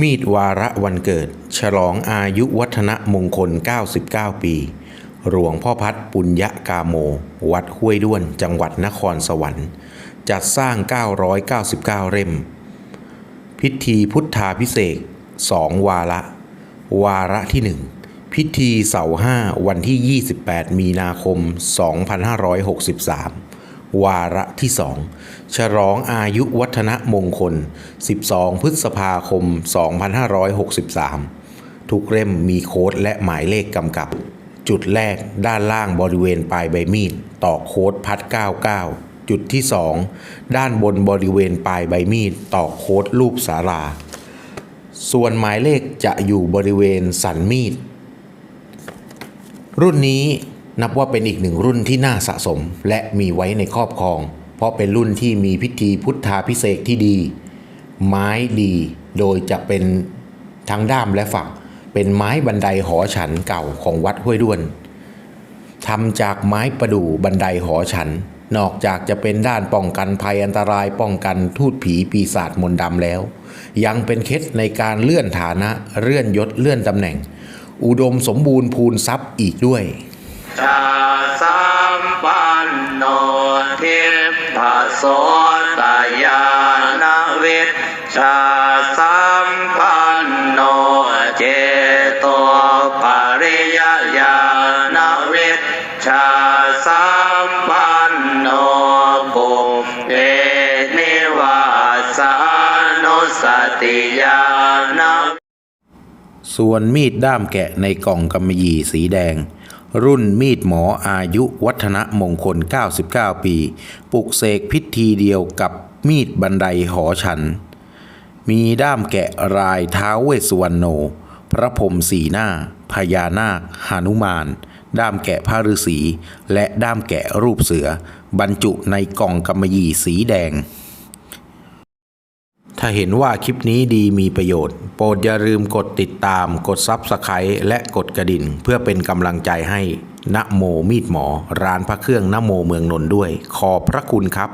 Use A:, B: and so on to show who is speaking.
A: มีดวาระวันเกิด ฉลองอายุวัฒนมงคล 99 ปี หลวงพ่อพัดปุญญกาโม วัดห้วยด้วนจังหวัดนครสวรรค์ จัดสร้าง 999 เล่ม พิธีพุทธาพิเศษสองวาระ วาระที่หนึ่งพิธีเสาห้าวันที่ 28 มีนาคม 2563 วาระที่สองฉลองอายุวัฒนมงคล 12 พฤษภาคม 2563 ทุกเล่มมีโค้ดและหมายเลขกำกับ จุดแรกด้านล่างบริเวณปลายใบมีด ต่อโค้ดพัด 99 จุดที่ 2 ด้านบนบริเวณปลายใบมีด ต่อโค้ดรูปสาราส่วนหมายเลขจะอยู่บริเวณสันมีด รุ่นนี้ นับว่าเป็นอีกหนึ่งรุ่นที่น่าสะสมและมีไว้ในครอบครอง เพราะเป็นรุ่นที่มีพิธีพุทธาพิเศษที่ดี ไม้ดี โดยจะเป็นทั้งด้ามและฝัก เป็นไม้บันไดหอฉันเก่าของวัดห้วยด้วนทำจากไม้ประดู่บันไดหอฉัน นอกจากจะเป็นด้านป้องกันภัยอันตรายป้องกันทูตผีปีศาจมนต์ดำแล้ว ยังเป็นเคล็ดในการเลื่อนฐานะเลื่อนยศเลื่อนตำแหน่ง อุดมสมบูรณ์พูนทรัพย์อีกด้วย
B: ชาสัมปันโนทิพโสตยานวิชชาสัมปันโนเจโตปริยญาณวิชชาสัมปันโนปุเพนิวาสานุสติญาณ
A: ส่วนมีดด้ามแกะในกล่องกำมะหยี่สีแดง รุ่นมีดหมออายุวัฒนมงคล 99 ปี ปลุกเสกพิธีเดียวกับมีดบันไดหอฉัน มีด้ามแกะรายท้าเวสุวรรณโน พระพรหมสีหน้า พญานาคหานุมาน ด้ามแกะพระฤาษี และด้ามแกะรูปเสือ บรรจุในกล่องกำมะหยี่สีแดง ถ้าเห็นว่าคลิปนี้ดีมีประโยชน์ โปรดอย่าลืมกดติดตาม กดซับสไครต์และกดกระดิ่ง เพื่อเป็นกำลังใจให้นะโมมีดหมอ ร้านพระเครื่องนะโมเมืองนนท์ด้วย ขอบพระคุณครับ